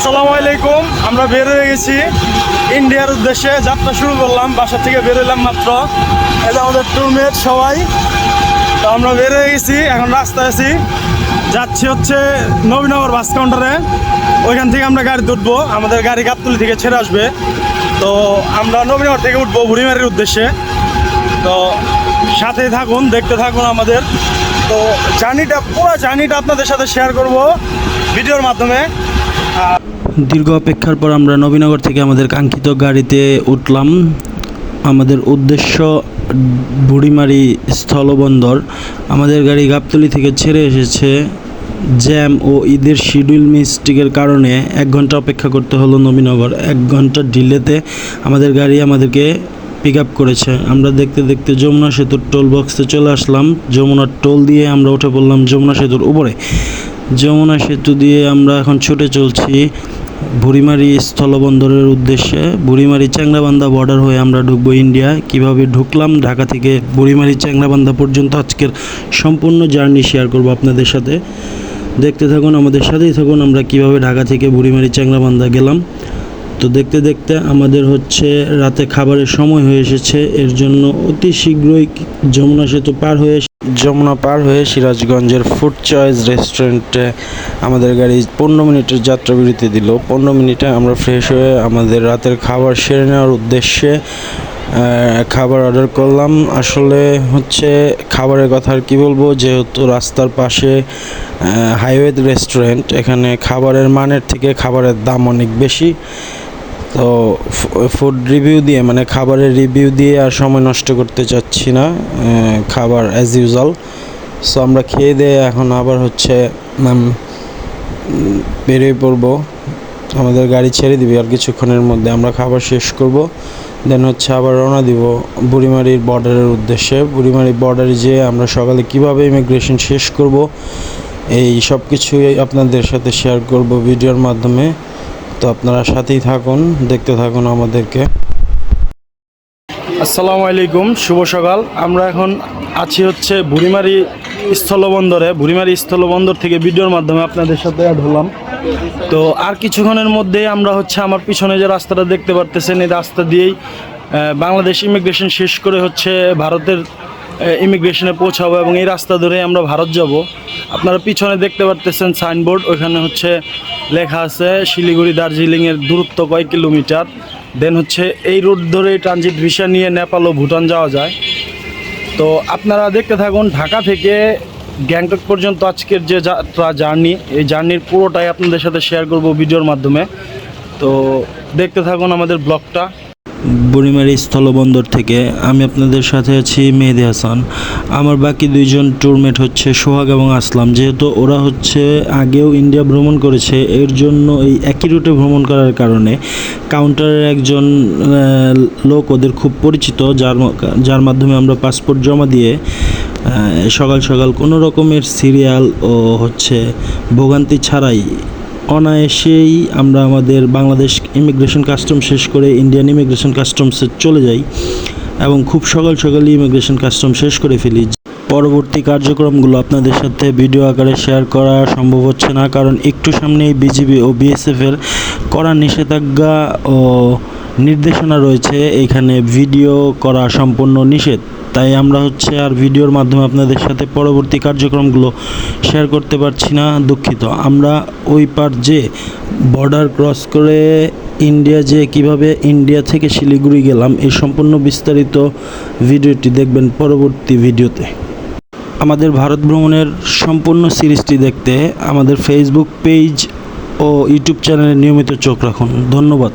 আসসালামু আলাইকুম, আমরা বের হয়ে গেছি। ইন্ডিয়ার উদ্দেশ্যে যাত্রা শুরু করলাম, বাসা থেকে বের হইলাম মাত্র। যে আমাদের টুলমেট সবাই। তো আমরা বের হয়ে গেছি, এখন রাস্তায় আছি। যাচ্ছি হচ্ছে নবীনগর বাস কাউন্টারে। ওইখান থেকে আমরা গাড়ি উঠবো, আমাদের গাড়ি গাবতলি থেকে ছেড়ে আসবে। তো আমরা নবীনগর থেকে উঠবো বুড়িমারির উদ্দেশ্যে। তো সাথেই থাকুন, দেখতে থাকুন আমাদের। তো জার্নিটা পুরো জার্নিটা আপনাদের সাথে শেয়ার করব ভিডিওর মাধ্যমে। দীর্ঘ অপেক্ষার পর আমরা নবীনগর থেকে আমাদের কাঙ্ক্ষিত গাড়িতে উঠলাম। আমাদের উদ্দেশ্য বুড়িমারি স্থলবন্দর। আমাদের গাড়ি গাবতলি থেকে ছেড়ে এসেছে। জ্যাম ও ঈদের শিডিউল মিস্টেকের কারণে এক ঘণ্টা অপেক্ষা করতে হলো নবীনগর। এক ঘণ্টা ডিলেতে আমাদের গাড়ি আমাদেরকে পিক আপ করেছে। আমরা দেখতে দেখতে যমুনা সেতুর টোল বক্সে চলে আসলাম। যমুনার টোল দিয়ে আমরা উঠে পড়লাম যমুনা সেতুর উপরে। যমুনা সেতু দিয়ে আমরা এখন ছুটে চলছি বুড়িমারি স্থলবন্দরের উদ্দেশ্যে। বুড়িমারি চ্যাংরাবান্ধা বর্ডার হয়ে আমরা ঢুকবো ইন্ডিয়া কীভাবে ঢুকলাম? ঢাকা থেকে বুড়িমারি চ্যাংরাবান্ধা পর্যন্ত আজকের সম্পূর্ণ জার্নি শেয়ার করব আপনাদের সাথে। দেখতে থাকুন, আমাদের সাথেই থাকুন। আমরা কীভাবে ঢাকা থেকে বুড়িমারি চ্যাংরাবান্ধা গেলাম। তো দেখতে দেখতে আমাদের হচ্ছে রাতে খাবারের সময় হয়ে এসেছে। এর জন্য অতি শীঘ্রই যমুনা সেতু পার হয়ে যমুনা পার হয়ে সিরাজগঞ্জের ফুড চয়েস রেস্টুরেন্টে আমাদের গাড়ি পনেরো মিনিটের যাত্রা বিরতি দিল। পনেরো মিনিটে আমরা ফ্রেশ হয়ে আমাদের রাতের খাবার সেরে নেওয়ার উদ্দেশ্যে খাবার অর্ডার করলাম। আসলে হচ্ছে খাবারের কথা আর কী বলব, যেহেতু রাস্তার পাশে হাইওয়ে রেস্টুরেন্ট, এখানে খাবারের মানের থেকে খাবারের দাম অনেক বেশি। তো ফুড রিভিউ দিয়ে মানে খাবারের রিভিউ দিয়ে আর সময় নষ্ট করতে চাচ্ছি না খাবার অ্যাজ ইউজাল সো আমরা খেয়ে দিয়ে এখন আবার হচ্ছে বেরিয়ে পড়ব। আমাদের গাড়ি ছেড়ে দিবে আর কিছুক্ষণের মধ্যে আমরা খাবার শেষ করব। দেন হচ্ছে আবার রওনা দিব বুড়িমারির বর্ডারের উদ্দেশ্যে। বুড়িমারি বর্ডারে যেয়ে আমরা সকালে কীভাবে ইমিগ্রেশন শেষ করব, এই সব কিছুই আপনাদের সাথে শেয়ার করব ভিডিওর মাধ্যমে। তো আপনারা সাথেই থাকুন, দেখতে থাকুন আমাদেরকে। আসসালামু আলাইকুম, শুভ সকাল। আমরা এখন আছি হচ্ছে বুড়িমারি স্থলবন্দরে। বুড়িমারি স্থলবন্দর থেকে ভিডিওর মাধ্যমে আপনাদের সাথে অ্যাড হলাম। তো আর কিছুক্ষণের মধ্যেই আমরা হচ্ছে আমার পিছনে যে রাস্তাটা দেখতে পারতেছেন, এই রাস্তা দিয়েই বাংলাদেশ ইমিগ্রেশন শেষ করে হচ্ছে ভারতের ইমিগ্রেশনে পৌঁছাবো এবং এই রাস্তা ধরে আমরা ভারত যাব। আপনারা পিছনে দেখতে পারতেছেন সাইনবোর্ড ওইখানে হচ্ছে লেখা আছে, শিলিগুড়ি দার্জিলিংয়ের দূরত্ব কয়েক কিলোমিটার। দেন হচ্ছে এই রুট ধরে ট্রানজিট ভিসা নিয়ে নেপাল ও ভুটান যাওয়া যায়। তো আপনারা দেখতে থাকুন, ঢাকা থেকে গ্যাংটক পর্যন্ত আজকের যে যাত্রা জার্নি, এই জার্নির পুরোটাই আপনাদের সাথে শেয়ার করব ভিডিওর মাধ্যমে। তো দেখতে থাকুন আমাদের ব্লগটা বুড়িমারি স্থলবন্দর থেকে আমি আপনাদের সাথে আছি মেহেদি হাসান। আমার বাকি দুইজন ট্যুরমেট হচ্ছে সোহাগ এবং আসলাম। যেহেতু ওরা হচ্ছে আগেও ইন্ডিয়া ভ্রমণ করেছে, এর জন্য এই একই রুটে ভ্রমণ করার কারণে কাউন্টারের একজন লোক ওদের খুব পরিচিত, যার যার মাধ্যমে আমরা পাসপোর্ট জমা দিয়ে সকাল সকাল কোনো রকমের সিরিয়াল ও হচ্ছে ভোগান্তি ছাড়াই অনায়াসেই আমরা আমাদের বাংলাদেশ ইমিগ্রেশন কাস্টম শেষ করে ইন্ডিয়ান ইমিগ্রেশন কাস্টমসে চলে যাই এবং খুব সকাল সকালই ইমিগ্রেশন কাস্টম শেষ করে ফেলি। পরবর্তী কার্যক্রমগুলো আপনাদের সাথে ভিডিও আকারে শেয়ার করা সম্ভব হচ্ছে না, কারণ একটু সামনেই বিজিবি ও বিএসএফের করা নিষেধাজ্ঞা ও নির্দেশনা রয়েছে। এখানে ভিডিও করা সম্পূর্ণ নিষেধ। তাই আমরা হচ্ছে আর ভিডিওর মাধ্যমে আপনাদের সাথে পরবর্তী কার্যক্রমগুলো শেয়ার করতে পারছি না, দুঃখিত। আমরা ওই পার যে বর্ডার ক্রস করে ইন্ডিয়া যে কীভাবে ইন্ডিয়া থেকে শিলিগুড়ি গেলাম, এই সম্পূর্ণ বিস্তারিত ভিডিওটি দেখবেন পরবর্তী ভিডিওতে। আমাদের ভারত ভ্রমণের সম্পূর্ণ সিরিজটি দেখতে আমাদের ফেসবুক পেজ ও ইউটিউব চ্যানেলে নিয়মিত চোখ রাখুন। ধন্যবাদ।